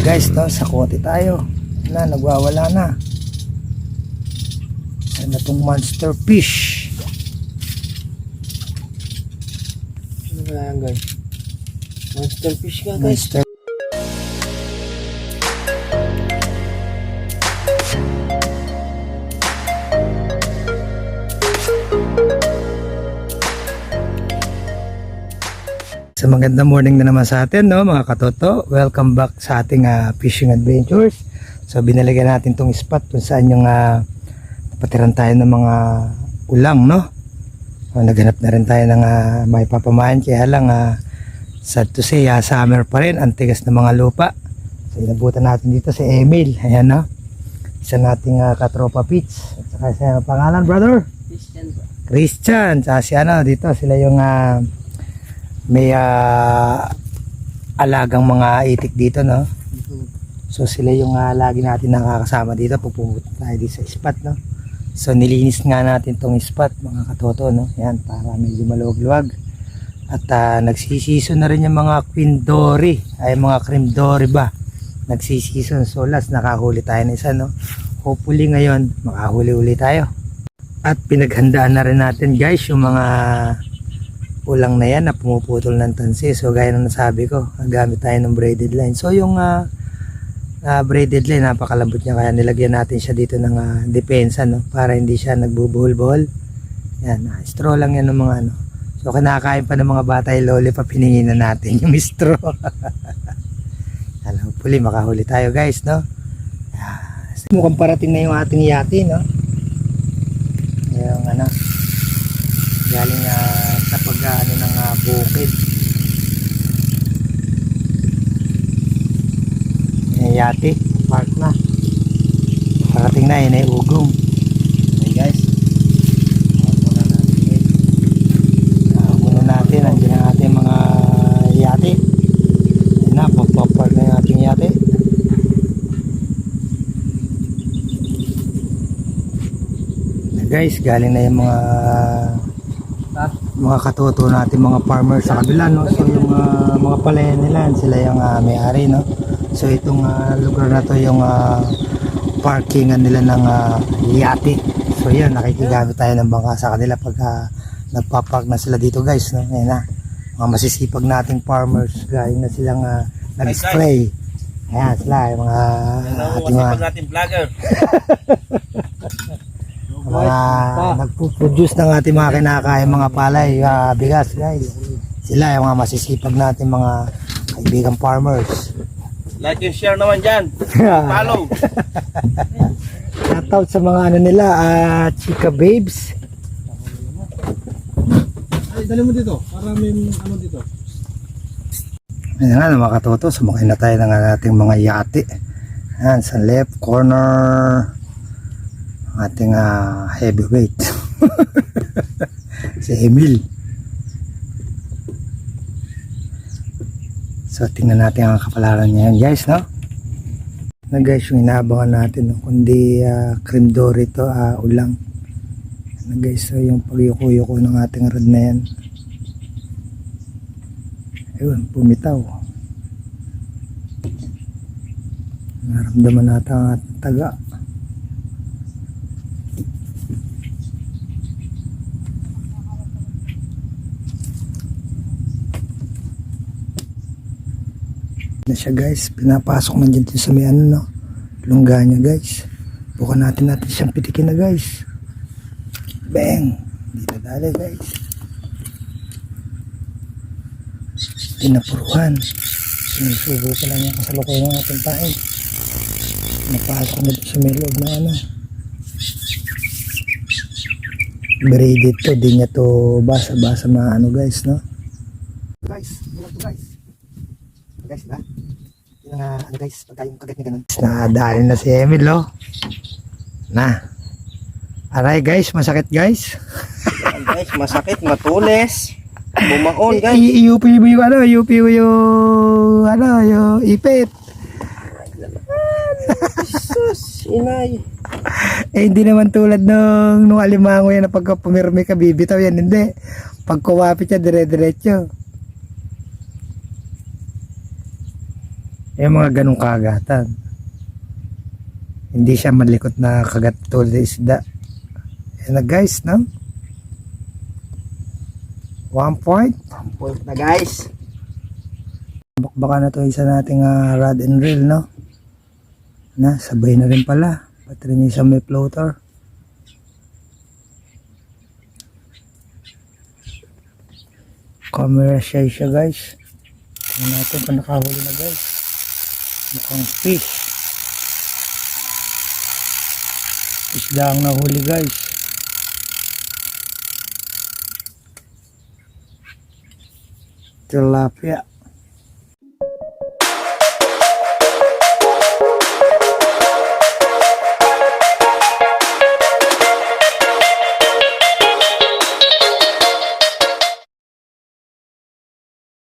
guys, no, sa kote tayo. Na, nagwawala na. Ano tong monster fish? Ano ba yan guys? Monster fish ka guys. Monster Sa magandang morning na naman sa atin, no, mga katoto. Welcome back sa ating ah, fishing adventures. So, binaligan natin tong spot kung saan yung uh, patiran tayo ng mga ulang, no? So, naghanap na rin tayo ng uh, may papamahan. Kaya lang, ah, sad to say, ah, summer pa rin. Ang tigas ng mga lupa. So, inabutan natin dito si Emil. Ayan, no? Isa nating ah, katropa pitch. At saka sa pangalan, brother? Christian? Christian. Tsaka si ano, dito sila yung ah, may ah, alagang mga itik dito, no? So sila yung ah, lagi natin nakakasama dito pag tayo dito sa spot, no? So nilinis nga natin tong spot, mga katoto, no? Yan, para medyo maluwag-luwag. At ah, nagsisiso na rin yung mga queen dory, ay mga cream dory ba? Nagsisiso. So last nakahuli tayo ng isa, no? Hopefully ngayon, makahuli-uli tayo. At pinaghandaan na rin natin guys yung mga ulang na yan na pumuputol ng tansi. So gaya ng nasabi ko, gamit tayo ng braided line. So yung ah, ah, braided line, napakalambot niya. Kaya nilagyan natin siya dito ng ah, depensa no? para hindi siya nagbubuhol-buhol. Yan, ah, straw lang yan ng mga ano. So kinakain pa ng mga bata yung lollipop, piningin na natin yung straw. Ano, hopefully makahuli tayo guys, no? Ah, mukhang parating na yung ating yati, no? Yung ano, galing ah, sa pag ano ng ah, bukid. Yati, park na. Parating na, yun ay ugong. Okay guys. Muna natin. Andyan ang ating mga yati. Ayun na, pagpapark na yung ating yati. Guys, galing na yung mga mga katuto natin mga farmers sa kabila no? So yung ah, mga palayan nila sila yung ah, may-ari no? So itong ah, lugar na to yung ah, parkingan nila ng uh, yate. So yan nakikigamit tayo ng bangka sa kanila pag ah, nagpapark na sila dito guys no? Yan na. Mga masisipag nating farmers galing na silang ah, nag-spray. Ayan sila yung mga ating mga vlogger. mga nagpo-produce ng ating mga kinakain mga palay, ah, bigas guys. Sila yung mga masisipag natin mga kaibigang farmers. Like and share naman dyan. Follow. Shoutout sa mga ano nila, ah, Chika Babes. Ay, dali mo dito. Para may ano dito. Ayan nga mga katoto, sumakay na tayo ng ating mga yate. Ayan, sa left corner, ating ah, heavyweight. si Emil. So, tingnan natin ang kapalaran niya guys, no? Na guys, yung inaabangan natin, no? kundi uh, cream dory to, ah, ulang. Na guys, so yung pagyuko-yuko ng ating rod na yan. Ayun, pumitaw. Naramdaman natin ang taga. Na siya guys. Pinapasok na dyan sa may ano no? Lungga niya guys. Bukan natin natin siyang pitikin na guys. Bang! Dito dali guys. Pinapuruhan. Sinusubo pa lang yung kasalukuyan ng ating pain. Napasok na dito sa may loob na ano. Braided to di niya to basa basa mga ano guys no? Guys to guys guys na yung uh, ano guys pagka yung kagat niya ganun nadali na si Emil oh. Na. Aray guys masakit guys. Guys, masakit, matulis. Bumaon guys. Iupi mo yung ano iupi mo yung ano yung ipit. Sus, inay. eh hindi naman tulad nung nung alimango yan na pagka pumirmi ka bibitaw yan. Hindi. Pag kuwapit siya dire Yung mga ganong kagatan. Hindi siya malikot na kagat tulad ng isda. Yan na guys, no? One point. Point na guys. Bakbaka na to isa nating ah, rod and reel, no? Na, sabay na rin pala. Pati rin isang may floater. Camera siya siya guys. Tingnan natin kung nakahuli na guys. Mukhang fish. Isda ang nahuli guys. Tilapia.